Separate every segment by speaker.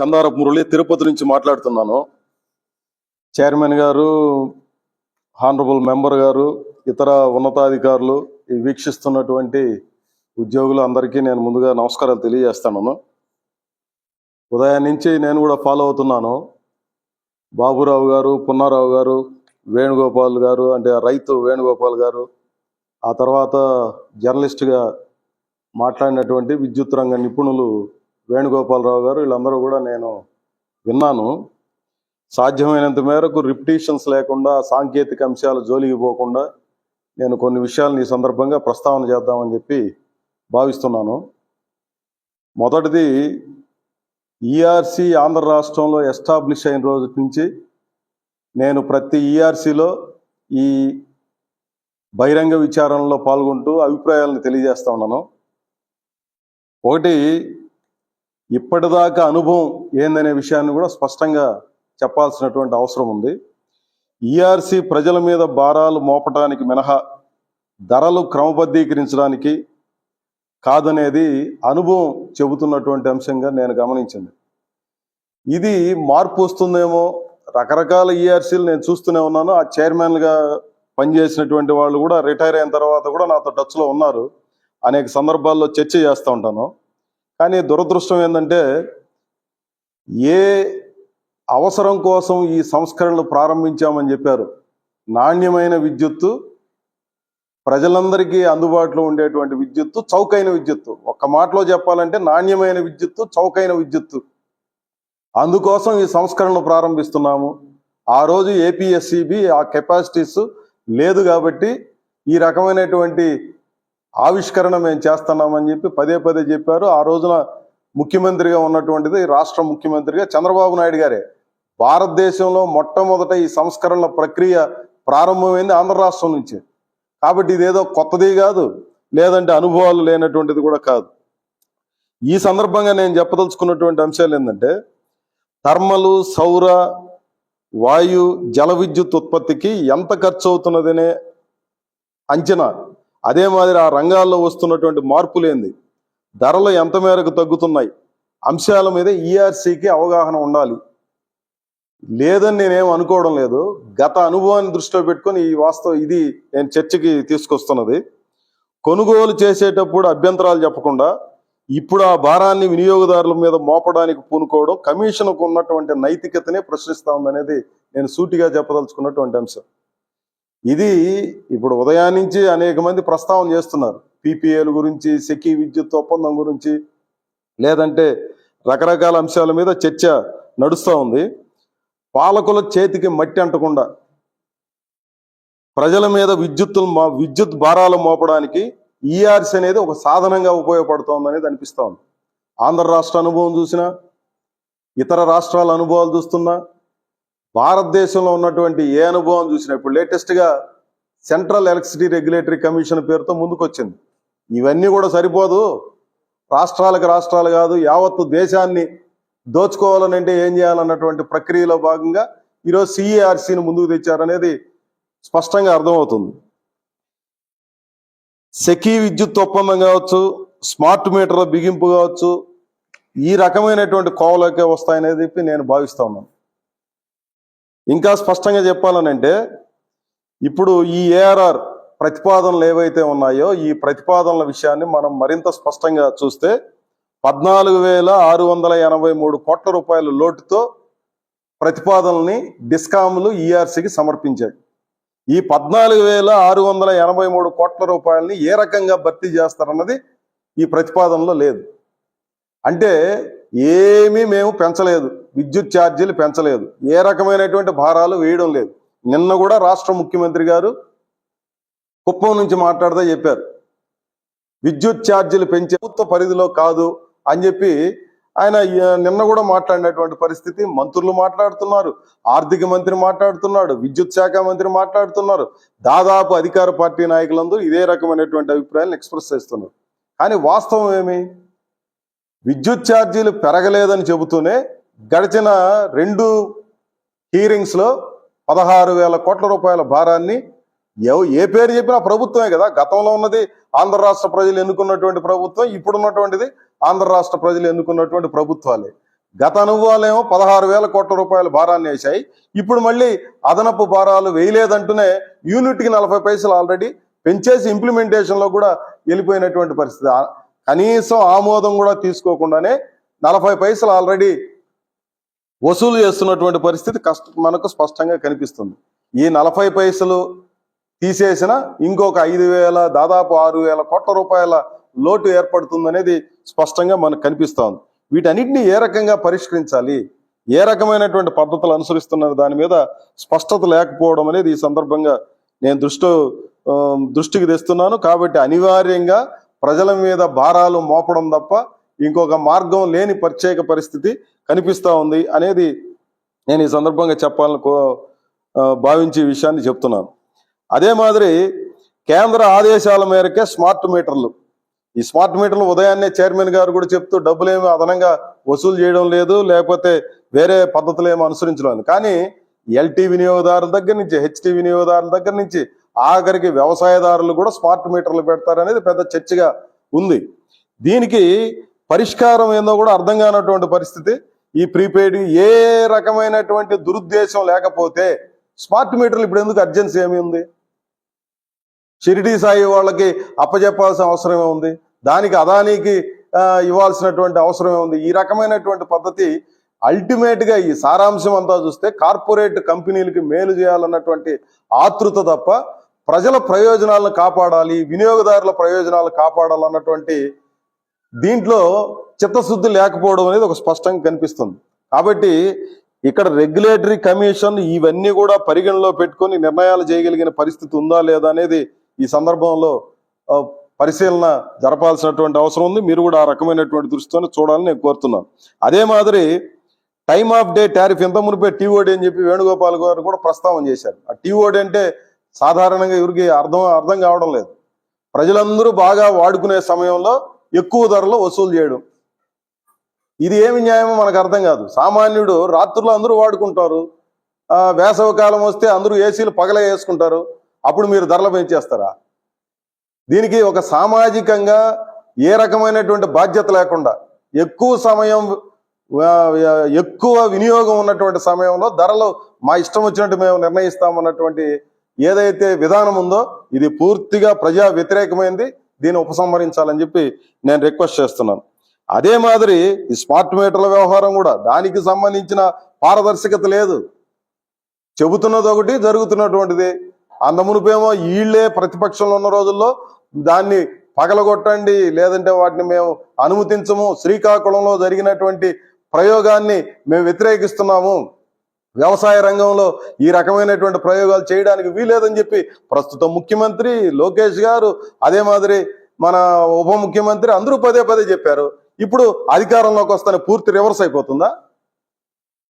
Speaker 1: కందారపు మురళి తిరుపతి నుంచి మాట్లాడుతున్నాను. చైర్మన్ గారు హానరబుల్ మెంబర్ గారు ఇతర ఉన్నతాధికారులు ఈ వీక్షిస్తున్నటువంటి ఉద్యోగులు అందరికీ నేను ముందుగా నమస్కారాలు తెలియజేస్తున్నాను ఉదయం నుంచి నేను కూడా ఫాలో అవుతున్నాను. బాబురావు గారు పున్నారావు గారు వేణుగోపాల్ గారు అంటే రైతు వేణుగోపాల్ గారు ఆ తర్వాత జర్నలిస్ట్గా మాట్లాడినటువంటి విద్యుత్ రంగ నిపుణులు వేణుగోపాలరావు గారు వీళ్ళందరూ కూడా నేను విన్నాను. సాధ్యమైనంత మేరకు రిపిటీషన్స్ లేకుండా సాంకేతిక అంశాలు జోలికి పోకుండా నేను కొన్ని విషయాలను ఈ సందర్భంగా ప్రస్తావన చేద్దామని చెప్పి భావిస్తున్నాను. మొదటిది ఈఆర్సి ఆంధ్ర రాష్ట్రంలో ఎస్టాబ్లిష్ అయిన రోజు నుంచి నేను ప్రతి ఈఆర్సీలో ఈ బహిరంగ విచారణలో పాల్గొంటూ అభిప్రాయాలను తెలియజేస్తా ఉన్నాను. ఒకటి ఇప్పటిదాకా అనుభవం ఏందనే విషయాన్ని కూడా స్పష్టంగా చెప్పాల్సినటువంటి అవసరం ఉంది. ఈఆర్సి ప్రజల మీద భారాలు మోపటానికి మినహా ధరలు క్రమబద్ధీకరించడానికి కాదనేది అనుభవం చెబుతున్నటువంటి అంశంగా నేను గమనించింది. ఇది మార్పు వస్తుందేమో రకరకాల ఈఆర్సీలు నేను చూస్తూనే ఉన్నాను. ఆ చైర్మన్గా పనిచేసినటువంటి వాళ్ళు కూడా రిటైర్ అయిన తర్వాత కూడా నాతో టచ్లో ఉన్నారు. అనేక సందర్భాల్లో చర్చ చేస్తూ ఉంటాను. కానీ దురదృష్టం ఏంటంటే ఏ అవసరం కోసం ఈ సంస్కరణలు ప్రారంభించామని చెప్పారు. నాణ్యమైన విద్యుత్తు ప్రజలందరికీ అందుబాటులో ఉండేటువంటి విద్యుత్తు చౌకైన విద్యుత్తు. ఒక్క మాటలో చెప్పాలంటే నాణ్యమైన విద్యుత్తు చౌకైన విద్యుత్తు. అందుకోసం ఈ సంస్కరణలు ప్రారంభిస్తున్నాము. ఆ రోజు ఏపీఎస్సిబి ఆ కెపాసిటీస్ లేదు కాబట్టి ఈ రకమైనటువంటి ఆవిష్కరణ మేము చేస్తున్నామని చెప్పి పదే పదే చెప్పారు. ఆ రోజున ముఖ్యమంత్రిగా ఉన్నటువంటిది రాష్ట్ర ముఖ్యమంత్రిగా చంద్రబాబు నాయుడు గారే. భారతదేశంలో మొట్టమొదట ఈ సంస్కరణల ప్రక్రియ ప్రారంభమైంది ఆంధ్ర రాష్ట్రం నుంచి. కాబట్టి ఇదేదో కొత్తది కాదు లేదంటే అనుభవాలు లేనటువంటిది కూడా కాదు. ఈ సందర్భంగా నేను చెప్పదలుచుకున్నటువంటి అంశాలు ఏంటంటే థర్మలు సౌర వాయు జల విద్యుత్ ఉత్పత్తికి ఎంత ఖర్చు అవుతున్నదనే అంచనా అదే మాదిరి ఆ రంగాల్లో వస్తున్నటువంటి మార్పులేంది. ధరలు ఎంత మేరకు తగ్గుతున్నాయి? అంశాల మీద ఈఆర్సీకి అవగాహన ఉండాలి. లేదని నేనేం అనుకోవడం లేదు. గత అనుభవాన్ని దృష్టిలో పెట్టుకొని ఈ వాస్తవం ఇది నేను చర్చకి తీసుకొస్తున్నది. కొనుగోలు చేసేటప్పుడు అభ్యంతరాలు చెప్పకుండా ఇప్పుడు ఆ భారాన్ని వినియోగదారుల మీద మోపడానికి పూనుకోవడం కమిషన్కు ఉన్నటువంటి నైతికతనే ప్రశ్నిస్తా ఉందనేది నేను సూటిగా చెప్పదలుచుకున్నటువంటి అంశం. ఇది ఇప్పుడు ఉదయం నుంచి అనేక మంది ప్రస్తావన చేస్తున్నారు. పీపీఏల గురించి సెకీ విద్యుత్ ఒప్పందం గురించి లేదంటే రకరకాల అంశాల మీద చర్చ నడుస్తూ ఉంది. పాలకుల చేతికి మట్టి అంటకుండా ప్రజల మీద విద్యుత్తులు మా విద్యుత్ భారాలు మోపడానికి ఈఆర్సీ అనేది ఒక సాధనంగా ఉపయోగపడుతోంది అనేది అనిపిస్తా ఉంది. ఆంధ్ర రాష్ట్ర అనుభవం చూసినా ఇతర రాష్ట్రాల అనుభవాలు చూస్తున్నా భారతదేశంలో ఉన్నటువంటి ఏ అనుభవం చూసినా ఇప్పుడు లేటెస్ట్గా సెంట్రల్ ఎలక్ట్రిసిటీ రెగ్యులేటరీ కమిషన్ పేరుతో ముందుకొచ్చింది. ఇవన్నీ కూడా సరిపోదు. రాష్ట్రాలకు రాష్ట్రాలు కాదు యావత్తు దేశాన్ని దోచుకోవాలని అంటే ఏం చేయాలన్నటువంటి ప్రక్రియలో భాగంగా ఈరోజు సిఈఆర్సీని ముందుకు తెచ్చారనేది స్పష్టంగా అర్థమవుతుంది. సెకీ విద్యుత్ ఒప్పందం కావచ్చు స్మార్ట్ మీటర్ల బిగింపు కావచ్చు ఈ రకమైనటువంటి కోవలోకే వస్తాయనేది చెప్పి నేను భావిస్తా ఉన్నాను. ఇంకా స్పష్టంగా చెప్పాలనంటే ఇప్పుడు ఈ ఏఆర్ఆర్ ప్రతిపాదనలు ఏవైతే ఉన్నాయో ఈ ప్రతిపాదనల విషయాన్ని మనం మరింత స్పష్టంగా చూస్తే పద్నాలుగు వేల ఆరు వందల ఎనభై మూడు కోట్ల రూపాయల లోటుతో ప్రతిపాదనల్ని డిస్కాములు ఈఆర్సీకి సమర్పించాయి. ఈ పద్నాలుగు వేల ఆరు వందల ఎనభై మూడు కోట్ల రూపాయలని ఏ రకంగా భర్తీ చేస్తారన్నది ఈ ప్రతిపాదనలో లేదు. అంటే ఏమీ మేము పెంచలేదు. విద్యుత్ ఛార్జీలు పెంచలేదు. ఏ రకమైనటువంటి భారాలు వేయడం లేదు. నిన్న కూడా రాష్ట్ర ముఖ్యమంత్రి గారు కుప్పం నుంచి మాట్లాడుతూ చెప్పారు. విద్యుత్ ఛార్జీలు పెంచే ప్రభుత్వ పరిధిలో కాదు అని చెప్పి ఆయన నిన్న కూడా మాట్లాడినటువంటి పరిస్థితి మంత్రులు మాట్లాడుతున్నారు ఆర్థిక మంత్రి మాట్లాడుతున్నాడు విద్యుత్ శాఖ మంత్రి మాట్లాడుతున్నారు. దాదాపు అధికార పార్టీ నాయకులందరూ ఇదే రకమైనటువంటి అభిప్రాయాలను ఎక్స్ప్రెస్ చేస్తున్నారు. కానీ వాస్తవం ఏమి? విద్యుత్ ఛార్జీలు పెరగలేదని చెబుతూనే గడిచిన రెండు హీరింగ్స్లో పదహారు వేల కోట్ల రూపాయల భారాన్ని ఎవ- ఏ పేరు చెప్పినా ప్రభుత్వమే కదా. గతంలో ఉన్నది ఆంధ్ర రాష్ట్ర ప్రజలు ఎన్నుకున్నటువంటి ప్రభుత్వం ఇప్పుడున్నటువంటిది ఆంధ్ర రాష్ట్ర ప్రజలు ఎన్నుకున్నటువంటి ప్రభుత్వాలే. గత అనుభవాలేమో పదహారు వేల కోట్ల రూపాయల భారాన్ని వేశాయి. ఇప్పుడు మళ్ళీ అదనపు భారాలు వేయలేదంటూనే యూనిట్కి నలభై పైసలు ఆల్రెడీ పెంచేసి ఇంప్లిమెంటేషన్లో కూడా వెళ్ళిపోయినటువంటి పరిస్థితి. కనీసం ఆమోదం కూడా తీసుకోకుండానే నలభై పైసలు ఆల్రెడీ వసూలు చేస్తున్నటువంటి పరిస్థితి కష్ట మనకు స్పష్టంగా కనిపిస్తుంది. ఈ నలభై పైసలు తీసేసిన ఇంకొక ఐదు వేల దాదాపు ఆరు వేల కోట్ల రూపాయల లోటు ఏర్పడుతుందనేది స్పష్టంగా మనకు కనిపిస్తోంది. వీటన్నిటిని ఏ రకంగా పరిష్కరించాలి? ఏ రకమైనటువంటి పద్ధతులు అనుసరిస్తున్నారు? దాని మీద స్పష్టత లేకపోవడం అనేది ఈ సందర్భంగా నేను దృష్టి దృష్టికి తెస్తున్నాను. కాబట్టి అనివార్యంగా ప్రజల మీద భారాలు మోపడం తప్ప ఇంకొక మార్గం లేని ప్రత్యేక పరిస్థితి కనిపిస్తూ ఉంది అనేది నేను ఈ సందర్భంగా చెప్పాలని భావించే విషయాన్ని చెప్తున్నాను. అదే మాదిరి కేంద్ర ఆదేశాల మేరకే స్మార్ట్ మీటర్లు. ఈ స్మార్ట్ మీటర్లు ఉదయాన్నే చైర్మన్ గారు కూడా చెప్తూ డబ్బులు ఏమి అదనంగా వసూలు చేయడం లేదు లేకపోతే వేరే పద్ధతులు ఏమి అనుసరించలేదు కానీ ఎల్టీ వినియోగదారుల దగ్గర నుంచి హెచ్టీ వినియోగదారుల దగ్గర నుంచి ఆఖరికి వ్యవసాయదారులు కూడా స్మార్ట్ మీటర్లు పెడతారనేది పెద్ద చర్చగా ఉంది. దీనికి పరిష్కారం ఏందో కూడా అర్థం కానటువంటి పరిస్థితి. ఈ ప్రీపెయిడ్ ఏ రకమైనటువంటి దురుద్దేశం లేకపోతే స్మార్ట్ మీటర్లు ఇప్పుడు ఎందుకు అర్జెన్సీ ఏమి ఉంది? షిరిడి సాయి వాళ్ళకి అప్పచెప్పాల్సిన అవసరమే ఉంది. దానికి అదానికి ఇవ్వాల్సినటువంటి అవసరమే ఉంది. ఈ రకమైనటువంటి పద్ధతి అల్టిమేట్గా ఈ సారాంశం అంతా చూస్తే కార్పొరేట్ కంపెనీలకి మేలు చేయాలన్నటువంటి ఆతృత తప్ప ప్రజల ప్రయోజనాలను కాపాడాలి వినియోగదారుల ప్రయోజనాలు కాపాడాలన్నటువంటి దీంట్లో చిత్తశుద్ధి లేకపోవడం అనేది ఒక స్పష్టంగా కనిపిస్తుంది. కాబట్టి ఇక్కడ రెగ్యులేటరీ కమిషన్ ఇవన్నీ కూడా పరిగణలో పెట్టుకొని నిర్ణయాలు చేయగలిగిన పరిస్థితి ఉందా లేదా అనేది ఈ సందర్భంలో పరిశీలన జరపాల్సినటువంటి అవసరం ఉంది. మీరు కూడా ఆ రకమైనటువంటి దృష్టితో చూడాలని నేను కోరుతున్నాను. అదే మాదిరి టైమ్ ఆఫ్ డే టారిఫ్ ఎంత మునిపే టీఓడి అని చెప్పి వేణుగోపాల్ గారు కూడా ప్రస్తావన చేశారు. ఆ టీఓడి అంటే సాధారణంగా ఎవరికి అర్థం అర్థం కావడం లేదు. ప్రజలందరూ బాగా వాడుకునే సమయంలో ఎక్కువ ధరలో వసూలు చేయడం. ఇది ఏమి న్యాయమో మనకు అర్థం కాదు. సామాన్యుడు రాత్రులు అందరూ వాడుకుంటారు. వేసవ కాలం వస్తే అందరూ ఏసీలు పగలే వేసుకుంటారు. అప్పుడు మీరు ధరలు పెంచేస్తారా? దీనికి ఒక సామాజికంగా ఏ రకమైనటువంటి బాధ్యత లేకుండా ఎక్కువ సమయం ఎక్కువ వినియోగం ఉన్నటువంటి సమయంలో ధరలు మా ఇష్టం వచ్చినట్టు మేము నిర్ణయిస్తామన్నటువంటి ఏదైతే విధానం ఉందో ఇది పూర్తిగా ప్రజా వ్యతిరేకమైంది. దీన్ని ఉపసంహరించాలని చెప్పి నేను రిక్వెస్ట్ చేస్తున్నాను. అదే మాదిరి ఈ స్మార్ట్ మీటర్ల వ్యవహారం కూడా దానికి సంబంధించిన పారదర్శకత లేదు. చెబుతున్నది ఒకటి జరుగుతున్నటువంటిది. అంత మునిపేమో వీళ్ళే ప్రతిపక్షంలో ఉన్న రోజుల్లో దాన్ని పగలగొట్టండి లేదంటే వాటిని మేము అనుమతించము. శ్రీకాకుళంలో జరిగినటువంటి ప్రయోగాన్ని మేము వ్యతిరేకిస్తున్నాము. వ్యవసాయ రంగంలో ఈ రకమైనటువంటి ప్రయోగాలు చేయడానికి వీలేదని చెప్పి ప్రస్తుత ముఖ్యమంత్రి లోకేష్ గారు అదే మాదిరి మన ఉప ముఖ్యమంత్రి అందరూ పదే పదే చెప్పారు. ఇప్పుడు అధికారంలోకి వస్తానే పూర్తి రివర్స్ అయిపోతుందా?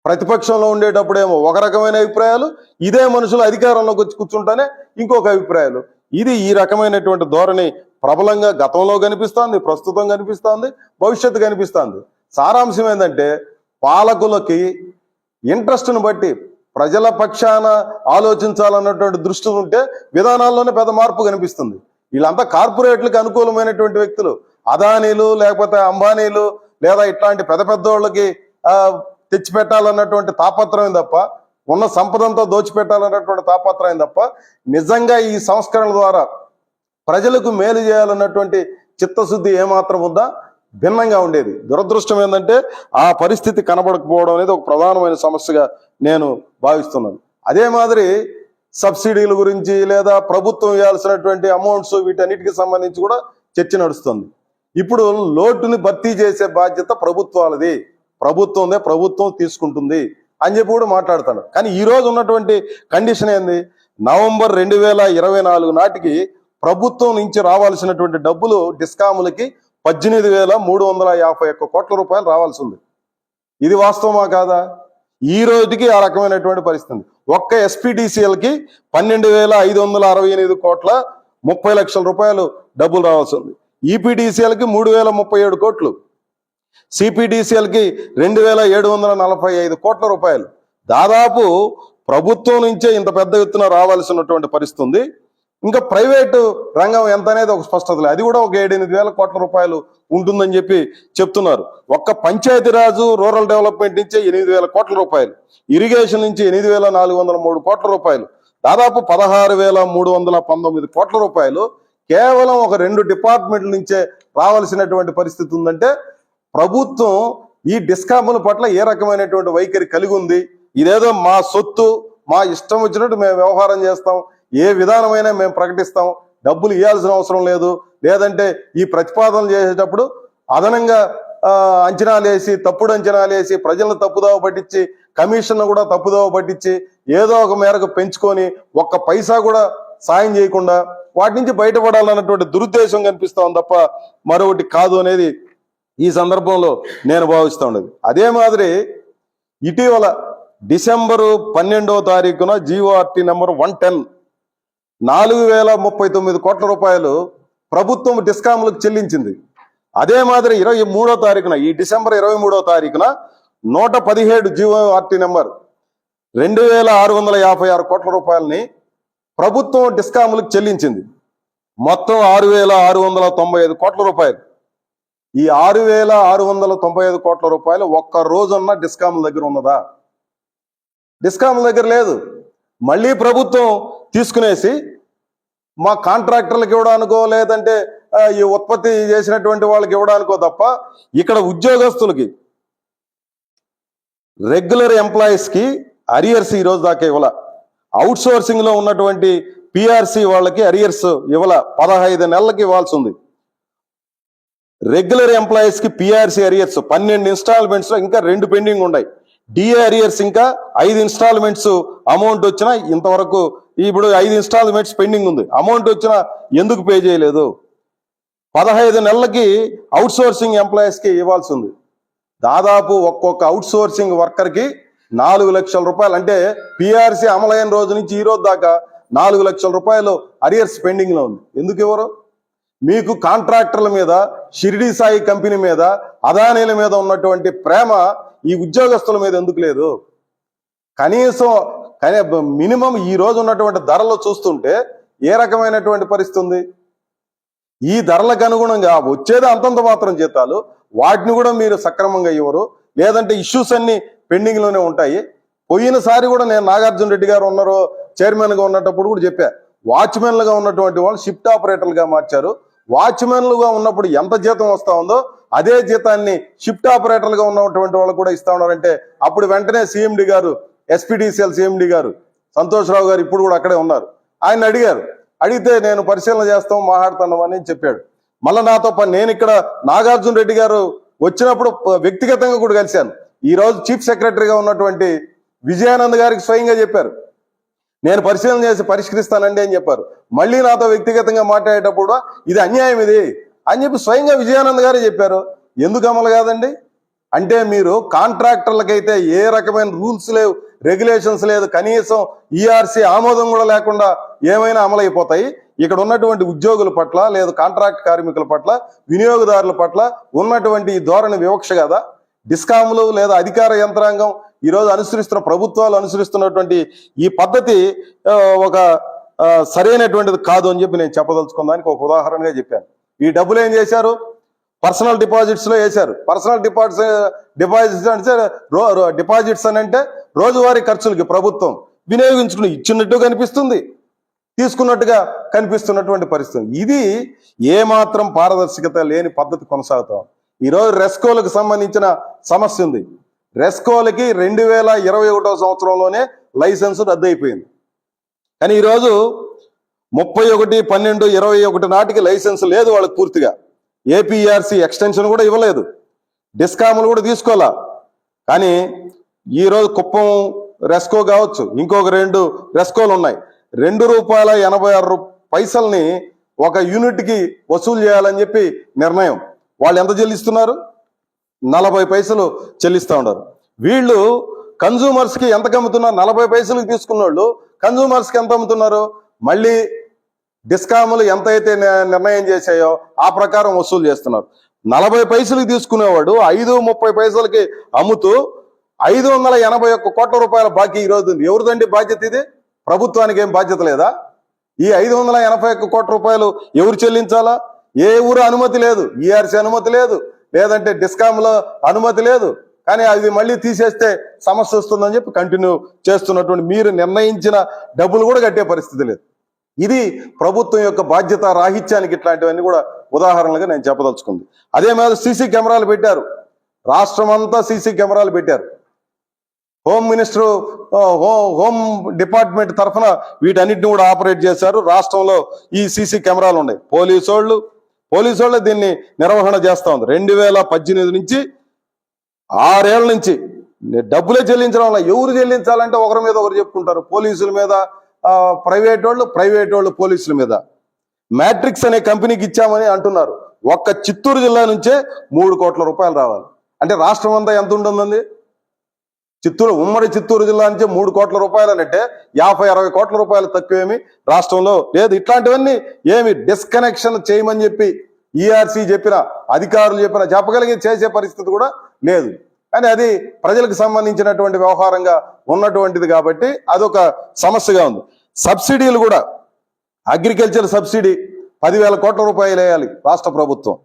Speaker 1: ప్రతిపక్షంలో ఉండేటప్పుడేమో ఒక రకమైన అభిప్రాయాలు ఇదే మనుషులు అధికారంలోకి వచ్చి కూర్చుంటానే ఇంకొక అభిప్రాయాలు. ఇది ఈ రకమైనటువంటి ధోరణి ప్రబలంగా గతంలో కనిపిస్తోంది ప్రస్తుతం కనిపిస్తోంది భవిష్యత్తు కనిపిస్తోంది. సారాంశం ఏంటంటే పాలకులకి ఇంట్రెస్ట్ను బట్టి ప్రజల పక్షాన ఆలోచించాలన్నటువంటి దృష్టి ఉంటే విధానాల్లోనే పెద్ద మార్పు కనిపిస్తుంది. వీళ్ళంతా కార్పొరేట్లకు అనుకూలమైనటువంటి వ్యక్తులు. అదానీలు లేకపోతే అంబానీలు లేదా ఇట్లాంటి పెద్ద పెద్ద వాళ్ళకి తెచ్చిపెట్టాలన్నటువంటి తాపత్రయం తప్ప ఉన్న సంపదంతో దోచిపెట్టాలన్నటువంటి తాపత్రయం తప్ప నిజంగా ఈ సంస్కరణల ద్వారా ప్రజలకు మేలు చేయాలన్నటువంటి చిత్తశుద్ధి ఏమాత్రం ఉందా? భిన్నంగా ఉండేది. దురదృష్టం ఏంటంటే ఆ పరిస్థితి కనబడకపోవడం అనేది ఒక ప్రధానమైన సమస్యగా నేను భావిస్తున్నాను. అదే మాదిరి సబ్సిడీల గురించి లేదా ప్రభుత్వం ఇవ్వాల్సినటువంటి అమౌంట్స్ వీటన్నిటికి సంబంధించి కూడా చర్చ నడుస్తుంది. ఇప్పుడు లోటుని భర్తీ చేసే బాధ్యత ప్రభుత్వాలది. ప్రభుత్వందే ప్రభుత్వం తీసుకుంటుంది అని చెప్పి కూడా మాట్లాడతాడు కానీ ఈరోజు ఉన్నటువంటి కండిషన్ ఏంది? నవంబర్ రెండు వేల ఇరవై నాలుగు నాటికి ప్రభుత్వం నుంచి రావాల్సినటువంటి డబ్బులు డిస్కాములకి పద్దెనిమిది వేల మూడు వందల యాభై ఒక్క కోట్ల రూపాయలు రావాల్సి ఉంది. ఇది వాస్తవమా కాదా? ఈ రోజుకి ఆ రకమైనటువంటి పరిస్థితి. ఒక్క SPDCL పన్నెండు వేల ఐదు వందల అరవై ఎనిమిది కోట్ల ముప్పై లక్షల రూపాయలు డబ్బులు రావాల్సి ఉంది. ఈపీటీసీఎల్కి మూడు వేల ముప్పై ఏడు కోట్లు. CPDCL రెండు వేల ఏడు వందల నలభై ఐదు కోట్ల రూపాయలు. దాదాపు ప్రభుత్వం నుంచే ఇంత పెద్ద ఎత్తున రావాల్సినటువంటి పరిస్థితి ఉంది. ఇంకా ప్రైవేటు రంగం ఎంత అనేది ఒక స్పష్టత లేదు. అది కూడా ఒక ఏడెనిమిది వేల కోట్ల రూపాయలు ఉంటుందని చెప్పి చెప్తున్నారు. ఒక్క పంచాయతీరాజు రూరల్ డెవలప్మెంట్ నుంచి ఎనిమిది వేల కోట్ల రూపాయలు. ఇరిగేషన్ నుంచి ఎనిమిది వేల నాలుగు వందల మూడు కోట్ల రూపాయలు. దాదాపు పదహారు వేల మూడు వందల పంతొమ్మిది కోట్ల రూపాయలు కేవలం ఒక రెండు డిపార్ట్మెంట్ల నుంచే రావాల్సినటువంటి పరిస్థితి ఉందంటే ప్రభుత్వం ఈ డిస్కాముల పట్ల ఏ రకమైనటువంటి వైఖరి కలిగి ఉంది? ఇదేదో మా సొత్తు మా ఇష్టం వచ్చినట్టు మేము వ్యవహారం చేస్తాం. ఏ విధానమైనా మేము ప్రకటిస్తాం. డబ్బులు ఇవ్వాల్సిన అవసరం లేదు. లేదంటే ఈ ప్రతిపాదనలు చేసేటప్పుడు అదనంగా అంచనాలు వేసి తప్పుడు అంచనాలు వేసి ప్రజలను తప్పుదోవ పట్టించి కమిషన్ కూడా తప్పుదోవ పట్టించి ఏదో ఒక మేరకు పెంచుకొని ఒక్క పైసా కూడా సాయం చేయకుండా వాటి నుంచి బయటపడాలన్నటువంటి దురుద్దేశం కనిపిస్తా తప్ప మరొకటి కాదు అనేది ఈ సందర్భంలో నేను భావిస్తూ ఉండేది అదే మాదిరి ఇటీవల డిసెంబరు పన్నెండవ తారీఖున జీఓఆర్టీ నెంబర్ వన్ టెన్ నాలుగు వేల ముప్పై తొమ్మిది కోట్ల రూపాయలు ప్రభుత్వం డిస్కాములకు చెల్లించింది. అదే మాదిరి ఇరవై మూడో తారీఖున ఈ డిసెంబర్ ఇరవై మూడో తారీఖున నూట పదిహేడు జీవోఆర్టీ నెంబర్ రెండు వేల ఆరు వందల యాభై ఆరు కోట్ల రూపాయలని ప్రభుత్వం డిస్కాములకు చెల్లించింది. మొత్తం ఆరు వేల ఆరు వందల తొంభై ఐదు కోట్ల రూపాయలు. ఈ ఆరు వేల ఆరు వందల తొంభై ఐదు కోట్ల రూపాయలు ఒక్క రోజున్న డిస్కాముల దగ్గర ఉన్నదా? డిస్కాముల దగ్గర లేదు. మళ్ళీ ప్రభుత్వం తీసుకునేసి మా కాంట్రాక్టర్లకు ఇవ్వడానికో లేదంటే ఈ ఉత్పత్తి చేసినటువంటి వాళ్ళకి ఇవ్వడానికో తప్ప ఇక్కడ ఉద్యోగస్తులకి రెగ్యులర్ ఎంప్లాయీస్కి అరియర్స్ ఈ రోజు దాకా ఇవ్వాల. అవుట్సోర్సింగ్లో ఉన్నటువంటి పిఆర్సి వాళ్ళకి అరియర్స్ ఇవ్వాల. పదహైదు నెలలకి ఇవ్వాల్సి ఉంది రెగ్యులర్ ఎంప్లాయీస్కి పిఆర్సీ పిఆర్సి అరియర్స్ పన్నెండు ఇన్స్టాల్మెంట్స్లో ఇంకా రెండు పెండింగ్ ఉన్నాయి డిఏ అరియర్స్ ఇంకా ఐదు ఇన్స్టాల్మెంట్స్ అమౌంట్ వచ్చినా ఇంతవరకు ఇప్పుడు ఐదు ఇన్స్టాల్మెంట్స్ పెండింగ్ ఉంది. అమౌంట్ వచ్చినా ఎందుకు పే చేయలేదు? పదహైదు నెలలకి అవుట్ సోర్సింగ్ ఎంప్లాయీస్కి ఇవ్వాల్సి ఉంది. దాదాపు ఒక్కొక్క అవుట్ సోర్సింగ్ వర్కర్కి నాలుగు లక్షల రూపాయలు అంటే పిఆర్సి అమలైన రోజు నుంచి ఈ రోజు దాకా నాలుగు లక్షల రూపాయలు అరియర్స్ పెండింగ్లో ఉంది. ఎందుకు ఇవ్వరు? మీకు కాంట్రాక్టర్ల మీద షిరిడి సాయి కంపెనీ మీద అదానీల మీద ఉన్నటువంటి ప్రేమ ఈ ఉద్యోగస్తుల మీద ఎందుకు లేదు? కనీసం కనీ మినిమం ఈ రోజు ఉన్నటువంటి ధరలు చూస్తుంటే ఏ రకమైనటువంటి పరిస్థితి ఉంది? ఈ ధరలకు అనుగుణంగా వచ్చేది అంతంత మాత్రం జీతాలు వాటిని కూడా మీరు సక్రమంగా ఇవ్వరు. లేదంటే ఇష్యూస్ అన్ని పెండింగ్లోనే ఉంటాయి. పోయినసారి కూడా నేను నాగార్జున రెడ్డి గారు ఉన్నారు చైర్మన్గా ఉన్నప్పుడు కూడా చెప్పా. వాచ్మెన్లుగా ఉన్నటువంటి వాళ్ళు షిఫ్ట్ ఆపరేటర్లుగా మార్చారు. వాచ్మెన్లుగా ఉన్నప్పుడు ఎంత జీతం వస్తా ఉందో అదే జీతాన్ని షిఫ్ట్ ఆపరేటర్లుగా ఉన్నటువంటి వాళ్ళు కూడా ఇస్తా ఉన్నారంటే అప్పుడు వెంటనే సిఎండి గారు ఎస్పీడీసీఎల్ సిఎండి గారు సంతోష్రావు గారు ఇప్పుడు కూడా అక్కడే ఉన్నారు. ఆయన అడిగారు. అడిగితే నేను పరిశీలన చేస్తాం మాట్లాడుతున్నాం అని చెప్పాడు. మళ్ళీ నాతో పని నేను ఇక్కడ నాగార్జున రెడ్డి గారు వచ్చినప్పుడు వ్యక్తిగతంగా కూడా కలిశాను. ఈ రోజు చీఫ్ సెక్రటరీగా ఉన్నటువంటి విజయానంద్ గారికి స్వయంగా చెప్పారు. నేను పరిశీలన చేసి పరిష్కరిస్తానండి అని చెప్పారు. మళ్ళీ నాతో వ్యక్తిగతంగా మాట్లాడేటప్పుడు ఇది అన్యాయం ఇది. అని చెప్పి స్వయంగా విజయానంద్ గారే చెప్పారు. ఎందుకు అమలు కాదండి? అంటే మీరు కాంట్రాక్టర్లకైతే ఏ రకమైన రూల్స్ లేవు రెగ్యులేషన్స్ లేదు కనీసం ఈఆర్సీ ఆమోదం కూడా లేకుండా ఏమైనా అమలైపోతాయి. ఇక్కడ ఉన్నటువంటి ఉద్యోగుల పట్ల లేదు కాంట్రాక్ట్ కార్మికుల పట్ల వినియోగదారుల పట్ల ఉన్నటువంటి ఈ ధోరణి వివక్ష కదా? డిస్కాములు లేదా అధికార యంత్రాంగం ఈ రోజు అనుసరిస్తున్న ప్రభుత్వాలు అనుసరిస్తున్నటువంటి ఈ పద్ధతి ఒక సరైనటువంటిది కాదు అని చెప్పి నేను చెప్పదలుచుకున్నానికి ఒక ఉదాహరణగా చెప్పాను. ఈ డబ్బులు ఏం చేశారు? పర్సనల్ డిపాజిట్స్లో వేశారు. పర్సనల్ డిపాజిట్స్ డిపాజిట్స్ అంటే రో డిపాజిట్స్ అని అంటే రోజువారీ ఖర్చులకి ప్రభుత్వం వినియోగించుకుని ఇచ్చినట్టు కనిపిస్తుంది. తీసుకున్నట్టుగా కనిపిస్తున్నటువంటి పరిస్థితి. ఇది ఏమాత్రం పారదర్శకత లేని పద్ధతి కొనసాగుతాం. ఈరోజు రెస్కోలకు సంబంధించిన సమస్య ఉంది. రెస్కోలకి రెండు వేల ఇరవై ఒకటో సంవత్సరంలోనే లైసెన్స్ రద్దు అయిపోయింది కానీ ఈరోజు ముప్పై ఒకటి పన్నెండు ఇరవై ఒకటి నాటికి లైసెన్స్ లేదు వాళ్ళకి పూర్తిగా. ఏపీఆర్సీ ఎక్స్టెన్షన్ కూడా ఇవ్వలేదు. డిస్కాములు కూడా తీసుకోవాలా? కానీ ఈరోజు కుప్పం రెస్కో కావచ్చు ఇంకొక రెండు రెస్కోలు ఉన్నాయి. రెండు రూపాయల ఎనభై ఆరు పైసల్ని ఒక యూనిట్కి వసూలు చేయాలని చెప్పి నిర్ణయం. వాళ్ళు ఎంత చెల్లిస్తున్నారు? నలభై పైసలు చెల్లిస్తూ ఉన్నారు. వీళ్ళు కన్జ్యూమర్స్కి ఎంత అమ్ముతున్నారు నలభై పైసలకు తీసుకున్న వాళ్ళు కన్జ్యూమర్స్కి ఎంత అమ్ముతున్నారు? మళ్ళీ డిస్కాములు ఎంతైతే నిర్ణయం చేశాయో ఆ ప్రకారం వసూలు చేస్తున్నారు. నలభై పైసలు తీసుకునేవాడు ఐదు ముప్పై పైసలకి అమ్ముతూ ఐదు వందల ఎనభై ఒక్క కోట్ల రూపాయల బాకీ ఈ రోజు ఎవరిదండి బాధ్యత ఇది? ప్రభుత్వానికి ఏం బాధ్యత లేదా? ఈ ఐదు వందల ఎనభై ఒక్క కోట్ల రూపాయలు ఎవరు చెల్లించాలా? ఏ ఊరు అనుమతి లేదు. ఈఆర్సీ అనుమతి లేదు. లేదంటే డిస్కామ్లో అనుమతి లేదు. కానీ అది మళ్ళీ తీసేస్తే సమస్య వస్తుందని చెప్పి కంటిన్యూ చేస్తున్నటువంటి మీరు నిర్ణయించిన డబ్బులు కూడా కట్టే పరిస్థితి లేదు. ఇది ప్రభుత్వం యొక్క బాధ్యత రాహిత్యానికి ఇట్లాంటివన్నీ కూడా ఉదాహరణలుగా నేను చెప్పదలుచుకుంది. అదే మీద సీసీ కెమెరాలు పెట్టారు. రాష్ట్రం అంతా సీసీ కెమెరాలు పెట్టారు. Home minister ho- home department తరఫున వీటన్నిటిని కూడా ఆపరేట్ చేశారు. రాష్ట్రంలో ఈ సీసీ కెమెరాలు ఉన్నాయి. పోలీసు వాళ్ళు పోలీసు వాళ్ళు దీన్ని నిర్వహణ చేస్తూ ఉంది రెండు వేల పద్దెనిమిది నుంచి ఆరేళ్ళ నుంచి. డబ్బులే చెల్లించడం వల్ల ఎవరు చెల్లించాలంటే ఒకరి మీద ఒకరు చెప్పుకుంటారు. పోలీసుల మీద ప్రైవేట్ వాళ్ళు ప్రైవేట్ వాళ్ళు పోలీసుల మీద. మ్యాట్రిక్స్ అనే కంపెనీకి ఇచ్చామని అంటున్నారు. ఒక్క చిత్తూరు జిల్లా నుంచే మూడు కోట్ల రూపాయలు రావాలి. అంటే రాష్ట్రం అంతా ఎంత ఉంటుందండి? చిత్తూరు ఉమ్మడి చిత్తూరు జిల్లా నుంచి మూడు కోట్ల రూపాయలు అంటే యాభై అరవై కోట్ల రూపాయలు తక్కువేమి రాష్ట్రంలో లేదు. ఇట్లాంటివన్నీ ఏమి డిస్కనెక్షన్ చేయమని చెప్పి ఈఆర్సీ చెప్పిన అధికారులు చెప్పిన చెప్పగలిగి చేసే పరిస్థితి కూడా లేదు. కానీ అది ప్రజలకు సంబంధించినటువంటి వ్యవహారంగా ఉన్నటువంటిది కాబట్టి అదొక సమస్యగా ఉంది. సబ్సిడీలు కూడా అగ్రికల్చర్ సబ్సిడీ పదివేల కోట్ల రూపాయలు వేయాలి రాష్ట్ర ప్రభుత్వం.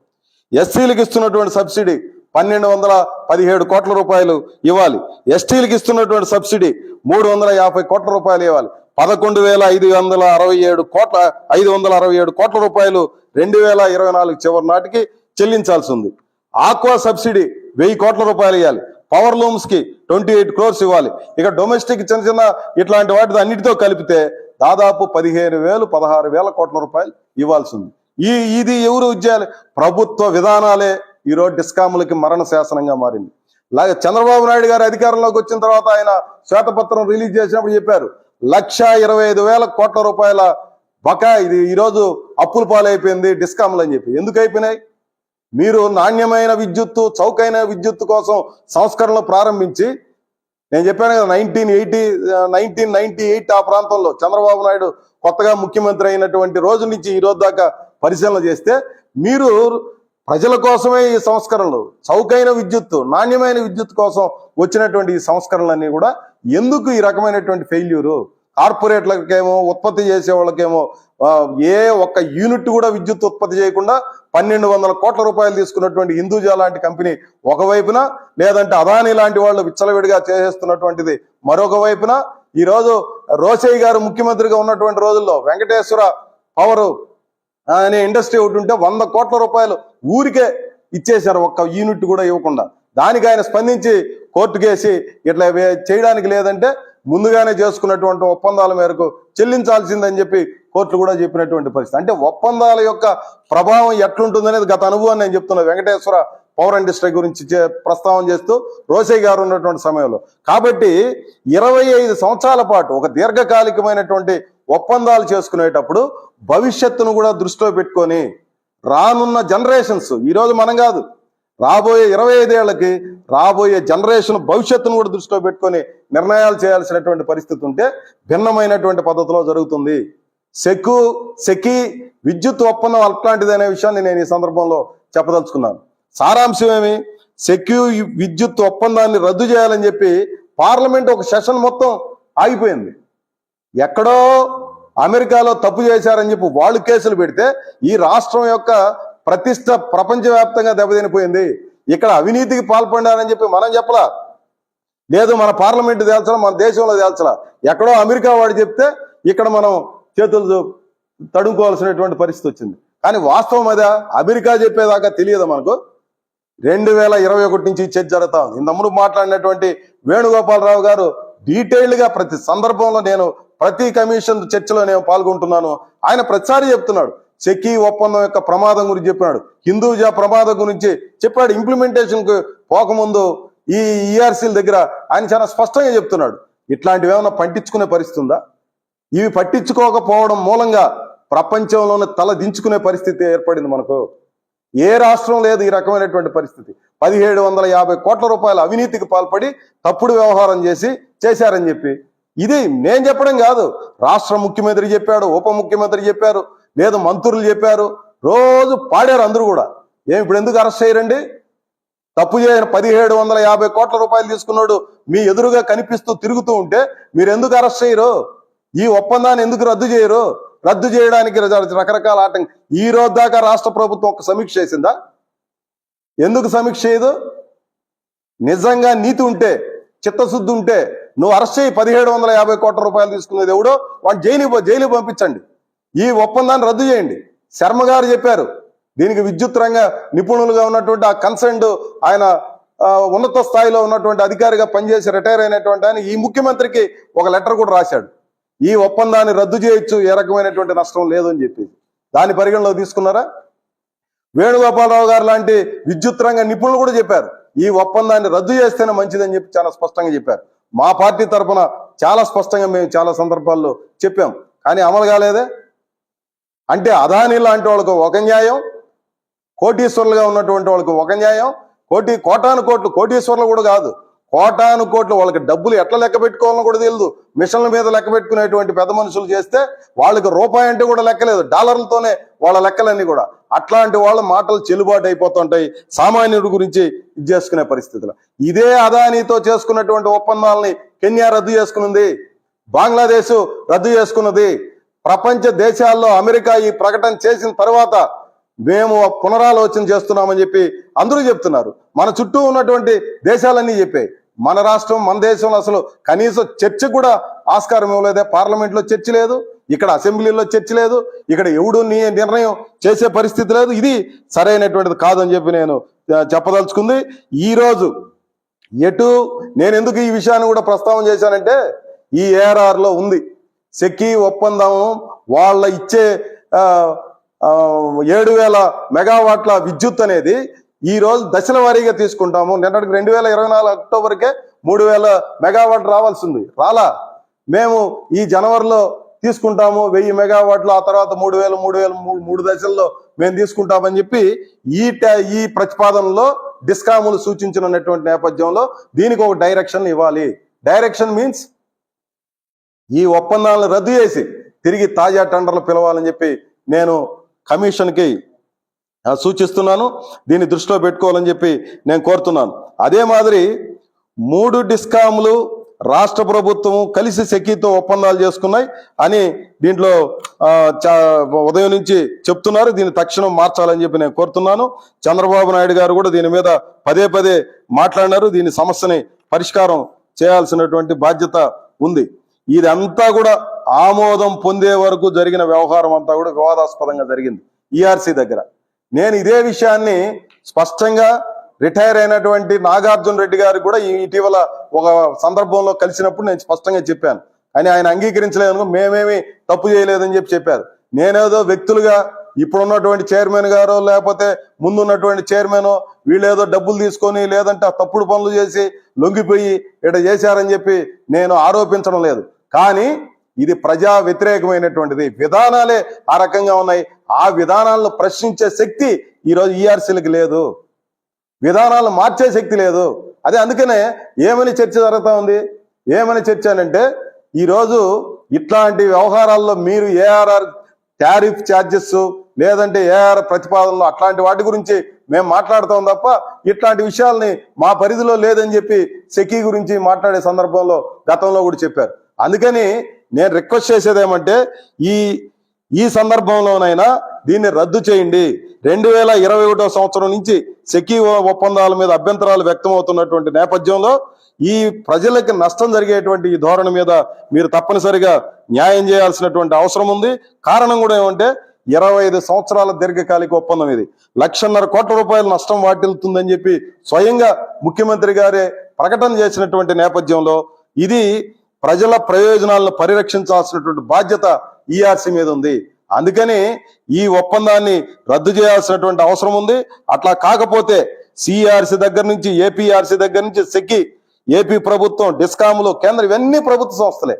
Speaker 1: ఎస్సీలకు ఇస్తున్నటువంటి సబ్సిడీ పన్నెండు వందల పదిహేడు కోట్ల రూపాయలు ఇవ్వాలి. ఎస్టీలకు ఇస్తున్నటువంటి సబ్సిడీ మూడు వందల యాభై కోట్ల రూపాయలు ఇవ్వాలి. పదకొండు వేల ఐదు వందల అరవై ఏడు కోట్ల ఐదు వందల అరవై ఏడు కోట్ల రూపాయలు రెండు వేల ఇరవై నాలుగు చివరి నాటికి చెల్లించాల్సి ఉంది. ఆక్వా సబ్సిడీ వెయ్యి కోట్ల రూపాయలు ఇవ్వాలి పవర్ లూమ్స్కి ట్వంటీ ఎయిట్ క్రోర్స్ ఇవ్వాలి. ఇక డొమెస్టిక్ చిన్న చిన్న ఇట్లాంటి వాటి అన్నిటితో కలిపితే దాదాపు పదిహేను వేలు పదహారు వేల కోట్ల రూపాయలు ఇవ్వాల్సి ఉంది ఈ ఇది ఎవరు ఉద్యాలి ప్రభుత్వ విధానాలే ఈరోజు డిస్కాములకి మరణ శాసనంగా మారింది. లాగా చంద్రబాబు నాయుడు గారు అధికారంలోకి వచ్చిన తర్వాత ఆయన శ్వేతపత్రం రిలీజ్ చేసినప్పుడు చెప్పారు లక్ష ఇరవై ఐదు వేల కోట్ల రూపాయల బకా ఇది ఈరోజు అప్పుల పాలైపోయింది డిస్కాములు అని చెప్పి. ఎందుకు అయిపోయినాయి? మీరు నాణ్యమైన విద్యుత్తు చౌకైన విద్యుత్తు కోసం సంస్కరణలు ప్రారంభించి నేను చెప్పాను కదా nineteen eighty nineteen ninety eight ఆ ప్రాంతంలో చంద్రబాబు నాయుడు కొత్తగా ముఖ్యమంత్రి అయినటువంటి రోజు నుంచి ఈ రోజు దాకా పరిశీలన చేస్తే మీరు ప్రజల కోసమే ఈ సంస్కరణలు చౌకైన విద్యుత్తు నాణ్యమైన విద్యుత్ కోసం వచ్చినటువంటి ఈ సంస్కరణలన్నీ కూడా ఎందుకు ఈ రకమైనటువంటి ఫెయిల్యూరు కార్పొరేట్లకేమో ఉత్పత్తి చేసే వాళ్ళకేమో ఏ ఒక్క యూనిట్ కూడా విద్యుత్ ఉత్పత్తి చేయకుండా పన్నెండు వందల కోట్ల రూపాయలు తీసుకున్నటువంటి హిందూజా లాంటి కంపెనీ ఒకవైపున లేదంటే అదాని లాంటి వాళ్ళు విచ్చలవిడిగా చేసేస్తున్నటువంటిది మరొక వైపున. ఈరోజు రోసయ్య గారు ముఖ్యమంత్రిగా ఉన్నటువంటి రోజుల్లో వెంకటేశ్వర పవర్ అనే ఇండస్ట్రీ ఒకటి ఉంటే వంద కోట్ల రూపాయలు ఊరికే ఇచ్చేశారు ఒక్క యూనిట్ కూడా ఇవ్వకుండా. దానికి ఆయన స్పందించి కోర్టుకేసి ఇట్లా చేయడానికి లేదంటే ముందుగానే చేసుకున్నటువంటి ఒప్పందాల మేరకు చెల్లించాల్సిందని చెప్పి కోర్టులు కూడా చెప్పినటువంటి పరిస్థితి. అంటే ఒప్పందాల యొక్క ప్రభావం ఎట్లుంటుందనేది గత అనుభవం నేను చెప్తున్నా. వెంకటేశ్వర పవర్ ఇండస్ట్రీ గురించి చే- ప్రస్తావన చేస్తూ రోసయ్య గారు ఉన్నటువంటి సమయంలో. కాబట్టి ఇరవై ఐదు సంవత్సరాల పాటు ఒక దీర్ఘకాలికమైనటువంటి ఒప్పందాలు చేసుకునేటప్పుడు భవిష్యత్తును కూడా దృష్టిలో పెట్టుకొని రానున్న జనరేషన్స్ ఈరోజు మనం కాదు రాబోయే ఇరవై ఐదేళ్ళకి రాబోయే జనరేషన్ భవిష్యత్తును కూడా దృష్టిలో పెట్టుకొని నిర్ణయాలు చేయాల్సినటువంటి పరిస్థితి ఉంటే భిన్నమైనటువంటి పద్ధతిలో జరుగుతుంది. సెక్కు సెకి విద్యుత్ ఒప్పందం అట్లాంటిది అనే విషయాన్ని నేను ఈ సందర్భంలో చెప్పదలుచుకున్నాను. సారాంశం ఏమి? సెక్యూ విద్యుత్ ఒప్పందాన్ని రద్దు చేయాలని చెప్పి పార్లమెంట్ ఒక సెషన్ మొత్తం ఆగిపోయింది. ఎక్కడో అమెరికాలో తప్పు చేశారని చెప్పి వాళ్ళు కేసులు పెడితే ఈ రాష్ట్రం యొక్క ప్రతిష్ట ప్రపంచవ్యాప్తంగా దెబ్బతినిపోయింది. ఇక్కడ అవినీతికి పాల్పడినారని చెప్పి మనం చెప్పలా? లేదు మన పార్లమెంట్ తేల్చలా మన దేశంలో తేల్చలా? ఎక్కడో అమెరికా వాడు చెప్తే ఇక్కడ మనం చేతులు తడుముకోవాల్సినటువంటి పరిస్థితి వచ్చింది. కానీ వాస్తవం అదే. అమెరికా చెప్పేదాకా తెలియదు మనకు. రెండు వేల ఇరవై ఒకటి నుంచి చర్చ జరుగుతా ఉంది. ఇంతకుముందు మాట్లాడినటువంటి వేణుగోపాలరావు గారు డీటెయిల్డ్గా ప్రతి సందర్భంలో నేను ప్రతి కమిషన్ చర్చలో నేను పాల్గొంటున్నాను. ఆయన ప్రతిసారి చెప్తున్నాడు. సెకీ ఒప్పందం యొక్క ప్రమాదం గురించి చెప్పినాడు. హిందూజా ప్రమాదం గురించి చెప్పాడు. ఇంప్లిమెంటేషన్కు పోకముందు ఈ ఈఆర్సీల దగ్గర ఆయన చాలా స్పష్టంగా చెప్తున్నాడు. ఇట్లాంటివి ఏమైనా పట్టించుకునే పరిస్థితి ఉందా? ఇవి పట్టించుకోకపోవడం మూలంగా ప్రపంచంలోనే తల దించుకునే పరిస్థితి ఏర్పడింది మనకు. ఏ రాష్ట్రం లేదు ఈ రకమైనటువంటి పరిస్థితి. పదిహేడు వందల యాభై కోట్ల రూపాయల అవినీతికి పాల్పడి తప్పుడు వ్యవహారం చేసి చేశారని చెప్పి. ఇది నేను చెప్పడం కాదు. రాష్ట్ర ముఖ్యమంత్రి చెప్పాడు ఉప ముఖ్యమంత్రి చెప్పారు లేదు మంత్రులు చెప్పారు. రోజు పాడారు అందరూ కూడా. ఏం ఇప్పుడు ఎందుకు అరెస్ట్ చేయరండి? తప్పు చేయని పదిహేడు వందల యాభై కోట్ల రూపాయలు తీసుకున్నాడు మీ ఎదురుగా కనిపిస్తూ తిరుగుతూ ఉంటే మీరు ఎందుకు అరెస్ట్ చేయరు? ఈ ఒప్పందాన్ని ఎందుకు రద్దు చేయరు? రద్దు చేయడానికి రకరకాల ఆటంకం ఈ రోజు దాకా రాష్ట్ర ప్రభుత్వం ఒక సమీక్ష చేసిందా? ఎందుకు సమీక్ష చేయదు? నిజంగా నీతి ఉంటే చిత్తశుద్ధి ఉంటే నువ్వు అరెస్ట్ చేయి పదిహేడు వందల యాభై కోట్ల రూపాయలు తీసుకునేది ఎవడో వాడు జైలు జైలు పంపించండి. ఈ ఒప్పందాన్ని రద్దు చేయండి. శర్మ గారు చెప్పారు దీనికి విద్యుత్ రంగ నిపుణులుగా ఉన్నటువంటి ఆ కన్సర్న్డ్ ఆయన ఉన్నత స్థాయిలో ఉన్నటువంటి అధికారిగా పనిచేసి రిటైర్ అయినటువంటి ఆయన ఈ ముఖ్యమంత్రికి ఒక లెటర్ కూడా రాశాడు. ఈ ఒప్పందాన్ని రద్దు చేయొచ్చు ఏ రకమైనటువంటి నష్టం లేదు అని చెప్పి దాని పరిగణలో తీసుకున్నారా? వేణుగోపాలరావు గారు లాంటి విద్యుత్ రంగ నిపుణులు కూడా చెప్పారు ఈ ఒప్పందాన్ని రద్దు చేస్తేనే మంచిదని చెప్పి చాలా స్పష్టంగా చెప్పారు. మా పార్టీ తరఫున చాలా స్పష్టంగా మేము చాలా సందర్భాల్లో చెప్పాం కానీ అమలు కాలేదే. అంటే అదాని లాంటి వాళ్ళకు ఒక న్యాయం కోటీశ్వరులుగా ఉన్నటువంటి వాళ్ళకు ఒక న్యాయం కోటి కోటాను కోట్లు కోటీశ్వరులు కూడా కాదు. కోటాను కోట్లు వాళ్ళకి డబ్బులు ఎట్లా లెక్క పెట్టుకోవాలని కూడా తెలియదు మిషన్ల మీద లెక్క పెట్టుకునేటువంటి పెద్ద మనుషులు చేస్తే వాళ్ళకి రూపాయి అంటే కూడా లెక్కలేదు. డాలర్లతోనే వాళ్ళ లెక్కలన్నీ కూడా. అట్లాంటి వాళ్ళ మాటలు చెల్లుబాటు అయిపోతుంటాయి సామాన్యుడి గురించి ఇది చేసుకునే పరిస్థితులు. ఇదే అదానితో చేసుకున్నటువంటి ఒప్పందాలని కెన్యా రద్దు చేసుకున్నది బంగ్లాదేశ్ రద్దు చేసుకున్నది. ప్రపంచ దేశాల్లో అమెరికా ఈ ప్రకటన చేసిన తర్వాత మేము పునరాలోచన చేస్తున్నామని చెప్పి అందరూ చెప్తున్నారు. మన చుట్టూ ఉన్నటువంటి దేశాలన్నీ చెప్పాయి. మన రాష్ట్రం మన దేశంలో అసలు కనీసం చర్చ కూడా ఆస్కారం ఇవ్వలేదే. పార్లమెంట్లో చర్చ లేదు ఇక్కడ అసెంబ్లీలో చర్చ లేదు ఇక్కడ ఎవడు నీ నిర్ణయం చేసే పరిస్థితి లేదు. ఇది సరైనటువంటిది కాదని చెప్పి నేను చెప్పదలుచుకుంది. ఈ రోజు ఎటు నేను ఎందుకు ఈ విషయాన్ని కూడా ప్రస్తావన చేశానంటే ఈ ఏఆర్ఆర్లో ఉంది. సెక్కి ఒప్పందం వాళ్ళ ఇచ్చే ఏడు వేల మెగావాట్ల విద్యుత్ అనేది ఈ రోజు దశల వారీగా తీసుకుంటాము. నిన్నటికి రెండు వేల ఇరవై నాలుగు అక్టోబర్కే మూడు వేల మెగావాట్ రావాల్సింది. రాలా? మేము ఈ జనవరిలో తీసుకుంటాము. వెయ్యి మెగావాట్లు ఆ తర్వాత మూడు వేలు మూడు వేలు మూడు మూడు దశల్లో మేము తీసుకుంటామని చెప్పి ఈ ఈ ప్రతిపాదనలో డిస్కాములు సూచించినటువంటి నేపథ్యంలో దీనికి ఒక డైరెక్షన్ ఇవ్వాలి. డైరెక్షన్ మీన్స్ ఈ ఒప్పందాలను రద్దు చేసి తిరిగి తాజా టెండర్లు పిలవాలని చెప్పి నేను కమిషన్కి సూచిస్తున్నాను. దీన్ని దృష్టిలో పెట్టుకోవాలని చెప్పి నేను కోరుతున్నాను. అదే మాదిరి మూడు డిస్కాములు రాష్ట్ర ప్రభుత్వం కలిసి సెకీతో ఒప్పందాలు చేసుకున్నాయి అని దీంట్లో ఉదయం నుంచి చెప్తున్నారు. దీన్ని తక్షణం మార్చాలని చెప్పి నేను కోరుతున్నాను. చంద్రబాబు నాయుడు గారు కూడా దీని మీద పదే పదే మాట్లాడినారు. దీని సమస్యని పరిష్కారం చేయాల్సినటువంటి బాధ్యత ఉంది. ఇదంతా కూడా ఆమోదం పొందే వరకు జరిగిన వ్యవహారం అంతా కూడా వివాదాస్పదంగా జరిగింది. ఈఆర్సీ దగ్గర. నేను ఇదే విషయాన్ని స్పష్టంగా రిటైర్ అయినటువంటి నాగార్జున రెడ్డి గారు కూడా ఇటీవల ఒక సందర్భంలో కలిసినప్పుడు నేను స్పష్టంగా చెప్పాను. కానీ ఆయన అంగీకరించలేదు మేమేమి తప్పు చేయలేదని చెప్పి చెప్పారు. నేనేదో వ్యక్తులుగా ఇప్పుడున్నటువంటి చైర్మన్ గారో లేకపోతే ముందున్నటువంటి చైర్మన్ వీళ్ళేదో డబ్బులు తీసుకొని లేదంటే తప్పుడు పనులు చేసి లొంగిపోయి ఇక్కడ చేశారని చెప్పి నేను ఆరోపించడం లేదు. కానీ ఇది ప్రజా వ్యతిరేకమైనటువంటిది. విధానాలే ఆ రకంగా ఉన్నాయి. ఆ విధానాలను ప్రశ్నించే శక్తి ఈరోజు ఈఆర్సీలకు లేదు. విధానాలను మార్చే శక్తి లేదు. అదే అందుకనే ఏమని చర్చ జరుగుతూ ఉంది? ఏమని చర్చ అనంటే ఈరోజు ఇట్లాంటి వ్యవహారాల్లో మీరు ఏఆర్ఆర్ టారిఫ్ ఛార్జెస్ లేదంటే ఏఆర్ ప్రతిపాదనలు అట్లాంటి వాటి గురించి మేము మాట్లాడుతాం తప్ప ఇట్లాంటి విషయాల్ని మా పరిధిలో లేదని చెప్పి సెకీ గురించి మాట్లాడే సందర్భంలో గతంలో కూడా చెప్పారు. అందుకని నేను రిక్వెస్ట్ చేసేది ఏమంటే ఈ ఈ సందర్భంలోనైనా దీన్ని రద్దు చేయండి. రెండు వేల ఇరవై ఒకటో సంవత్సరం నుంచి సెకీ ఒప్పందాల మీద అభ్యంతరాలు వ్యక్తమవుతున్నటువంటి నేపథ్యంలో ఈ ప్రజలకు నష్టం జరిగేటువంటి ఈ ధోరణి మీద మీరు తప్పనిసరిగా న్యాయం చేయాల్సినటువంటి అవసరం ఉంది. కారణం కూడా ఏమంటే ఇరవై ఐదు సంవత్సరాల దీర్ఘకాలిక ఒప్పందం ఇది. లక్షన్నర కోట్ల రూపాయల నష్టం వాటిల్తుందని చెప్పి స్వయంగా ముఖ్యమంత్రి గారే ప్రకటన చేసినటువంటి నేపథ్యంలో ఇది ప్రజల ప్రయోజనాలను పరిరక్షించాల్సినటువంటి బాధ్యత ఈఆర్సీ మీద ఉంది. అందుకని ఈ ఒప్పందాన్ని రద్దు చేయాల్సినటువంటి అవసరం ఉంది. అట్లా కాకపోతే సిఆర్సీ దగ్గర నుంచి ఏపీఆర్సీ దగ్గర నుంచి సెక్కి ఏపీ ప్రభుత్వం డిస్కాములు కేంద్రం ఇవన్నీ ప్రభుత్వ సంస్థలే.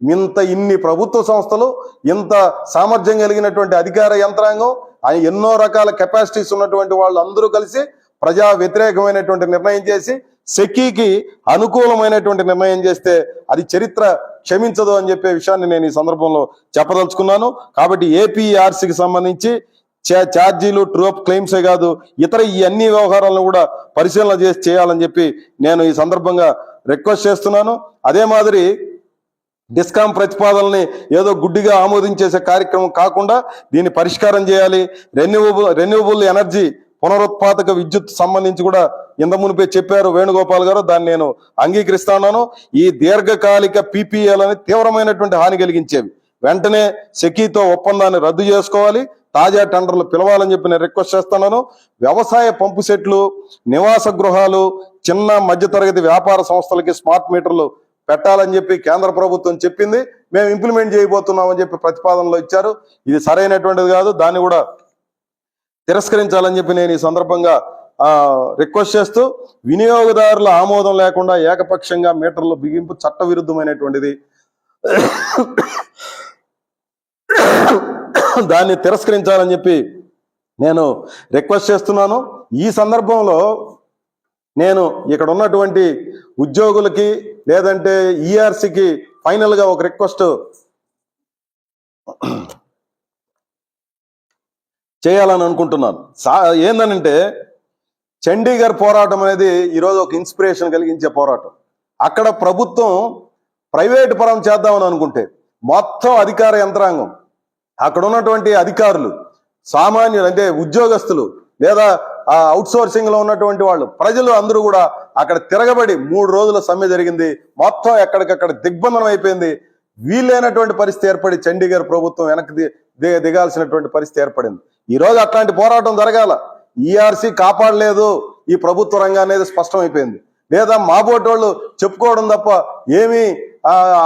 Speaker 1: ఇంత ఇన్ని ప్రభుత్వ సంస్థలు ఇంత సామర్థ్యం కలిగినటువంటి అధికార యంత్రాంగం ఆ ఎన్నో రకాల కెపాసిటీస్ ఉన్నటువంటి వాళ్ళు అందరూ కలిసి ప్రజా వ్యతిరేకమైనటువంటి నిర్ణయం చేసి సెకీకి అనుకూలమైనటువంటి నిర్ణయం చేస్తే అది చరిత్ర క్షమించదు అని చెప్పే విషయాన్ని నేను ఈ సందర్భంలో చెప్పదలుచుకున్నాను. కాబట్టి ఏపీఆర్సీకి సంబంధించి చా- ఛార్జీలు ట్రూప్ క్లెయిమ్సే కాదు ఇతర ఈ అన్ని వ్యవహారాలను కూడా పరిశీలన చేసి చేయాలని చెప్పి నేను ఈ సందర్భంగా రిక్వెస్ట్ చేస్తున్నాను. అదే మాదిరి డిస్కాం ప్రతిపాదనని ఏదో గుడ్డిగా ఆమోదించేసే కార్యక్రమం కాకుండా దీన్ని పరిష్కారం చేయాలి. రెన్యూవబుల్ రెన్యూవబుల్ ఎనర్జీ పునరుత్పాదక విద్యుత్ సంబంధించి కూడా ఇంత మునిపే చెప్పారు వేణుగోపాల్ గారు. దాన్ని నేను అంగీకరిస్తాను ఈ దీర్ఘకాలిక పీపీఎల్ అని తీవ్రమైనటువంటి హాని కలిగించేవి. వెంటనే సెకీతో ఒప్పందాన్ని రద్దు చేసుకోవాలి. తాజా టెండర్లు పిలవాలని చెప్పి నేను రిక్వెస్ట్ చేస్తున్నాను. వ్యవసాయ పంపు సెట్లు నివాస గృహాలు చిన్న మధ్యతరగతి వ్యాపార సంస్థలకి స్మార్ట్ మీటర్లు పెట్టాలని చెప్పి కేంద్ర ప్రభుత్వం చెప్పింది. మేము ఇంప్లిమెంట్ చేయబోతున్నామని చెప్పి ప్రతిపాదనలో ఇచ్చారు. ఇది సరైనటువంటిది కాదు. దాన్ని కూడా తిరస్కరించాలని చెప్పి నేను ఈ సందర్భంగా రిక్వెస్ట్ చేస్తూ వినియోగదారుల ఆమోదం లేకుండా ఏకపక్షంగా మీటర్ల బిగింపు చట్ట విరుద్ధమైనటువంటిది దాన్ని తిరస్కరించాలని చెప్పి నేను రిక్వెస్ట్ చేస్తున్నాను. ఈ సందర్భంలో నేను ఇక్కడ ఉన్నటువంటి ఉద్యోగులకి లేదంటే ఈఆర్సీకి ఫైనల్గా ఒక రిక్వెస్ట్ చేయాలని అనుకుంటున్నాను. సా ఏందనంటే చండీగఢ్ పోరాటం అనేది ఈరోజు ఒక ఇన్స్పిరేషన్ కలిగించే పోరాటం. అక్కడ ప్రభుత్వం ప్రైవేట్ పరం చేద్దామని అనుకుంటే మొత్తం అధికార యంత్రాంగం అక్కడ ఉన్నటువంటి అధికారులు సామాన్యులు అంటే ఉద్యోగస్తులు లేదా అవుట్సోర్సింగ్లో ఉన్నటువంటి వాళ్ళు ప్రజలు అందరూ కూడా అక్కడ తిరగబడి మూడు రోజుల సమ్మె జరిగింది. మొత్తం ఎక్కడికక్కడ దిగ్బంధనం అయిపోయింది. వీలైనటువంటి పరిస్థితి ఏర్పడి చండీగఢ్ ప్రభుత్వం వెనక్కి దిగాల్సినటువంటి పరిస్థితి ఏర్పడింది. ఈరోజు అట్లాంటి పోరాటం జరగాల. ఈఆర్సీ కాపాడలేదు. ఈ ప్రభుత్వ రంగం అనేది స్పష్టం అయిపోయింది లేదా మా బోటి వాళ్ళు చెప్పుకోవడం తప్ప ఏమీ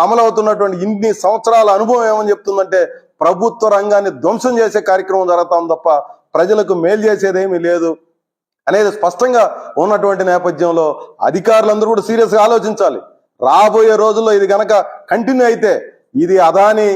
Speaker 1: అమలవుతున్నటువంటి ఇన్ని సంవత్సరాల అనుభవం ఏమని చెప్తుందంటే ప్రభుత్వ రంగాన్ని ధ్వంసం చేసే కార్యక్రమం జరుగుతాం తప్ప ప్రజలకు మేలు చేసేదేమీ లేదు అనేది స్పష్టంగా ఉన్నటువంటి నేపథ్యంలో అధికారులందరూ కూడా సీరియస్గా ఆలోచించాలి. రాబోయే రోజుల్లో ఇది గనక కంటిన్యూ అయితే ఇది అదాని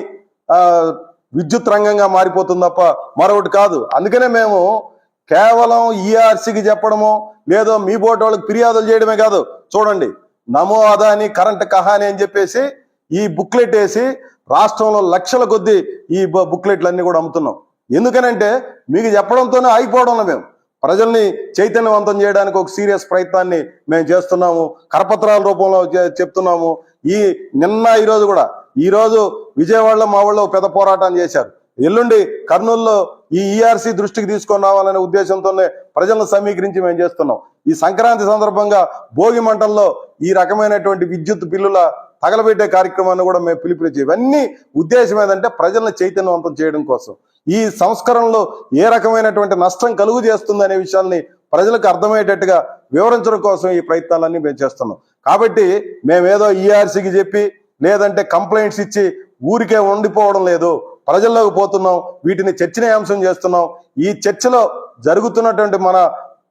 Speaker 1: విద్యుత్ రంగంగా మారిపోతుంది తప్ప మరొకటి కాదు. అందుకనే మేము కేవలం ఈఆర్సీకి చెప్పడము లేదో మీ బోర్డు వాళ్ళకి ఫిర్యాదులు చేయడమే కాదు. చూడండి నమో అదాని కరెంట్ కహాని అని చెప్పేసి ఈ బుక్లెట్ వేసి రాష్ట్రంలో లక్షల కొద్దీ ఈ బ- బుక్లెట్లన్నీ కూడా అమ్ముతున్నాం. ఎందుకనంటే మీకు చెప్పడంతోనే ఆగిపోవడం మేము. ప్రజల్ని చైతన్యవంతం చేయడానికి ఒక సీరియస్ ప్రయత్నాన్ని మేము చేస్తున్నాము. కరపత్రాల రూపంలో చెప్తున్నాము. ఈ నిన్న ఈరోజు కూడా ఈరోజు విజయవాడలో మా వాళ్ళు పెద్ద పోరాటం చేశారు. ఎల్లుండి కర్నూలులో ఈ ఈఆర్సీ దృష్టికి తీసుకొని రావాలనే ఉద్దేశంతోనే ప్రజలను సమీకరించి మేము చేస్తున్నాం. ఈ సంక్రాంతి సందర్భంగా భోగి మంటల్లో ఈ రకమైనటువంటి విద్యుత్ బిల్లుల తగలబెట్టే కార్యక్రమాన్ని కూడా మేము పిలుపునిచ్చి. ఇవన్నీ ఉద్దేశం ఏంటంటే ప్రజలను చైతన్యవంతం చేయడం కోసం. ఈ సంస్కరణలో ఏ రకమైనటువంటి నష్టం కలుగు చేస్తుంది అనే విషయాల్ని ప్రజలకు అర్థమయ్యేటట్టుగా వివరించడం కోసం ఈ ప్రయత్నాలన్నీ మేము చేస్తున్నాం. కాబట్టి మేమేదో ఈఆర్సీకి చెప్పి లేదంటే కంప్లైంట్స్ ఇచ్చి ఊరికే ఉండిపోవడం లేదు. ప్రజల్లోకి పోతున్నాం వీటిని చర్చనీయాంశం చేస్తున్నాం. ఈ చర్చలో జరుగుతున్నటువంటి మన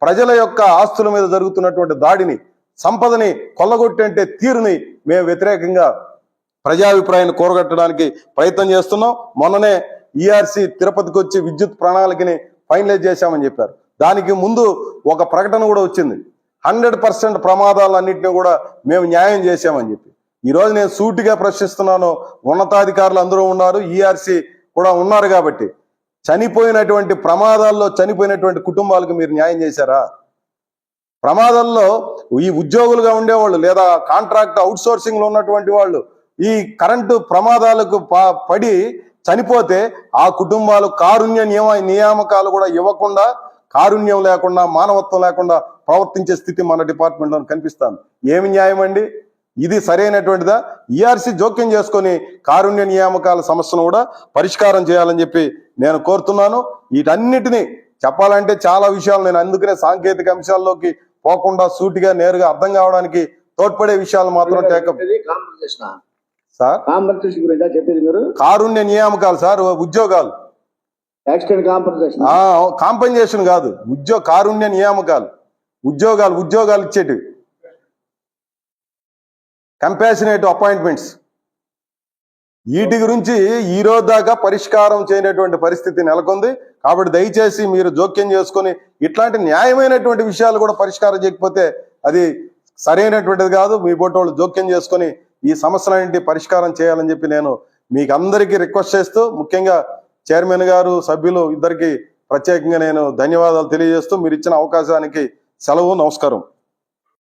Speaker 1: ప్రజల యొక్క ఆస్తుల మీద జరుగుతున్నటువంటి దాడిని సంపదని కొల్లగొట్టే తీరుని మేము వ్యతిరేకంగా ప్రజాభిప్రాయాన్ని కూరగట్టడానికి ప్రయత్నం చేస్తున్నాం. మొన్ననే ఈఆర్సీ తిరుపతికి వచ్చి విద్యుత్ ప్రణాళికని ఫైనలైజ్ చేశామని చెప్పారు. దానికి ముందు ఒక ప్రకటన కూడా వచ్చింది. హండ్రెడ్ పర్సెంట్ ప్రమాదాలన్నింటినీ కూడా మేము న్యాయం చేశామని చెప్పి. ఈ రోజు నేను సూటిగా ప్రశ్నిస్తున్నాను ఉన్నతాధికారులు అందరూ ఉన్నారు ఈఆర్సీ కూడా ఉన్నారు కాబట్టి. చనిపోయినటువంటి ప్రమాదాల్లో చనిపోయినటువంటి కుటుంబాలకు మీరు న్యాయం చేశారా? ప్రమాదంలో ఈ ఉద్యోగులుగా ఉండేవాళ్ళు లేదా కాంట్రాక్ట్ అవుట్సోర్సింగ్లో లో ఉన్నటువంటి వాళ్ళు ఈ కరెంటు ప్రమాదాలకు ప- పడి చనిపోతే ఆ కుటుంబాలు కారుణ్య నియమ నియామకాలు కూడా ఇవ్వకుండా కారుణ్యం లేకుండా మానవత్వం లేకుండా ప్రవర్తించే స్థితి మన డిపార్ట్మెంట్లో కనిపిస్తాను ఏమి న్యాయం అండి? ఇది సరైనటువంటిదా? ఈఆర్సీ జోక్యం చేసుకొని కారుణ్య నియామకాల సమస్యను కూడా పరిష్కారం చేయాలని చెప్పి నేను కోరుతున్నాను. వీటన్నిటిని చెప్పాలంటే చాలా విషయాలు నేను అందుకనే సాంకేతిక అంశాల్లోకి పోకుండా సూటిగా నేరుగా అర్థం కావడానికి తోడ్పడే విషయాలు మాత్రం టేకప్ సార్? కారుణ్య నియామకాలు సార్ ఉద్యోగాలు. కాంపెన్సేషన్ కాదు. ఉద్యోగ కారుణ్య నియామకాలు. ఉద్యోగాలు ఉద్యోగాలు ఇచ్చేటివి. కంపాసినేట్ అపాయింట్మెంట్స్ వీటి గురించి ఈ రోజు దాకా పరిష్కారం చేయనటువంటి పరిస్థితి నెలకొంది. కాబట్టి దయచేసి మీరు జోక్యం చేసుకొని ఇట్లాంటి న్యాయమైనటువంటి విషయాలు కూడా పరిష్కారం చేయకపోతే అది సరైనటువంటిది కాదు. మీ బోటోళ్ళు జోక్యం చేసుకొని ఈ సమస్యలన్నింటి పరిష్కారం చేయాలని చెప్పి నేను మీకు అందరికీ రిక్వెస్ట్ చేస్తూ ముఖ్యంగా చైర్మన్ గారు సభ్యులు ఇద్దరికి ప్రత్యేకంగా నేను ధన్యవాదాలు తెలియజేస్తూ మీరు ఇచ్చిన అవకాశానికి సెలవు నమస్కారం.